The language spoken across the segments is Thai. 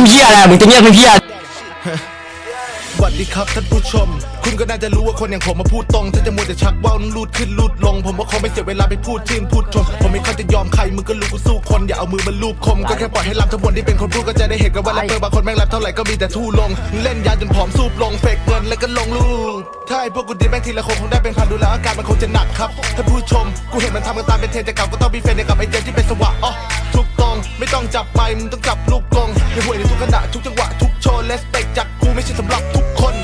เป็นเพี้ยอะไรมึงจะเงียบเป็นเพี้ยสวัสดีครับท่านผู้ชม คุณก็น่าจะรู้ว่าคนอย่างผมมาพูดตรง ถ้าจะมัวแต่ชักว่าวนั้นลูดขึ้นลูดลง ผมว่าคงไม่เสียเวลาไปพูดชื่นพูดชม ผมไม่ค่อยจะยอมใคร มึงก็รู้กูสู้คน อย่าเอามือมาลูบคม ก็แค่ปล่อยให้ลำทั้งหมดที่เป็นคนพูดก็จะได้เห็นกันว่าแรปเปอร์บางคนแม่งแรปเท่าไหร่ก็มีแต่ทู่ลง เล่นยาจนผอมสูบลงเฟกเงินแล้วก็ลงรูปถ้าไอ้พวกกูดีแม่งทีละคนคงได้เป็นพันดูแล้วอาการมันคงจะหนักครับท่านผู้ชม กูเห็นมันทำกันตามเป็นเทรนจะเก่าก็ต้องมีเฟรนด์กับไอ้เจนที่เป็นสวะอ๋อทุก ไม่ต้องจับไปมึงต้องจับลูกกงอย่าห่วยในทุกขณะทุกจังหวะทุกโชว์เลสเตกจากกูไม่ใช่สำหรับทุกคน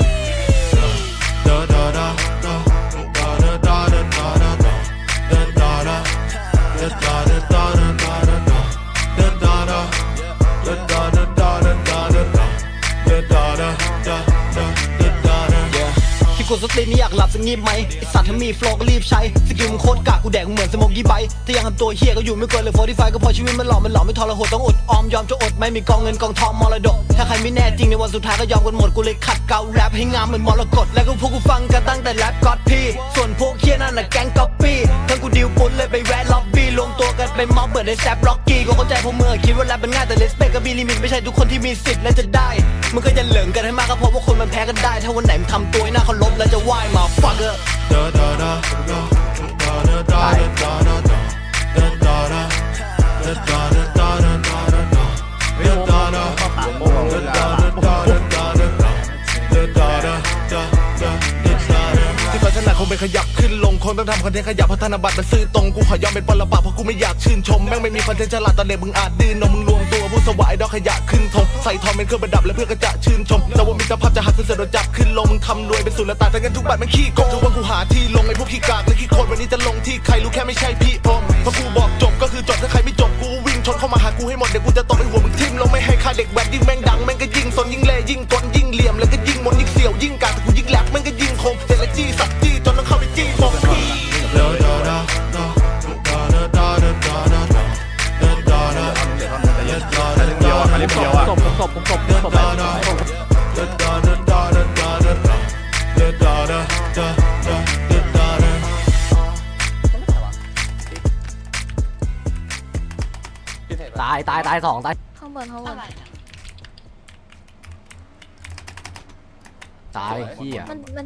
กดสตรีนี่อยากหลับสักงีบไหมไอสัตว์ถ้ามีฟล์ก็รีบใช้สกิลมึงโคตรกากกูแดกมึงเหมือนสโมกยี่ใบถ้ายังทำตัวเฮี้ยก็อยู่ไม่เกินเลยโฟร์ที่ไฟก็พอชีวิตมันหลอกมันหลอกไม่ทรหดต้องอดออมยอมจะอดไม่มีกองเงินกองทองมรดก ถ้าใครไม่แน่จริงในวันสุดท้ายก็ยอมกันหมดกูเลยขัดเกลาแรปให้งามเหมือนมรกตแล้วก็พวกกูฟังกันตั้งแต่แรปก็อดพี่ส่วนพวกเฮี้ยนั่นน่ะแก๊งก๊อปปี้ทั้งกูดิวปุ้นเลยไปแวะล็อบบี้รวมตัว กันเป็นม็อบเบิร์ดในแซบล็อกกี้ก็เข้าใจพวกมึงอคิดว่าแรปมันง่ายแต่เลสเปกก็มีลิมิตไม่ใช่ทุกคนที่มีสิทธิ์และจะได้มันก็จะเหลิงกันให้มากก็เพราะว่าคนมันแพ้กันได้ ถ้าวันไหนมันทำตัวให้หน้าเขาลบแล้วจะไหว้มาฟังเออ ขยับขึ้นลงคนต้องทำคอนเทนต์ขยับพัฒนาบัตรมันซื่อตรงกูขอยอมเป็นปรปักษ์เพราะกูไม่อยากชื่นชมแม่งไม่มีคอนเทนต์ฉลาดตอนเด็กมึงอาจดื้อนมมึงรวมตัวผู้สวายดอกขยะขึ้นทงใส่ทองเป็นเครื่องประดับและเพื่อก็จะชื่นชมแต่ว่ามิตรภาพจะหักขึ้นเสยโดนจับขึ้นลงมึงทำรวยเป็นสุละตายแต่เงินทุกบาทมันขี้โกงทุกวันกูหาที่ลงไอ้พวกขี้กากและขี้โคนวันนี้จะลงที่ใครรู้แค่ไม่ใช่พี่อมเพราะกูบอกจบก็คือจบถ้าใครไม่จบกูวิ่งชนเข้ามาหากูให้หมดเดี๋ยวกูจะตบให้หัวมึงทิ่มลงไม่ให้ค่าเด็กแว้นยิ่งแม่ง ตายตายตายสองตายข้างบนข้างบนตายเฮีย มันมัน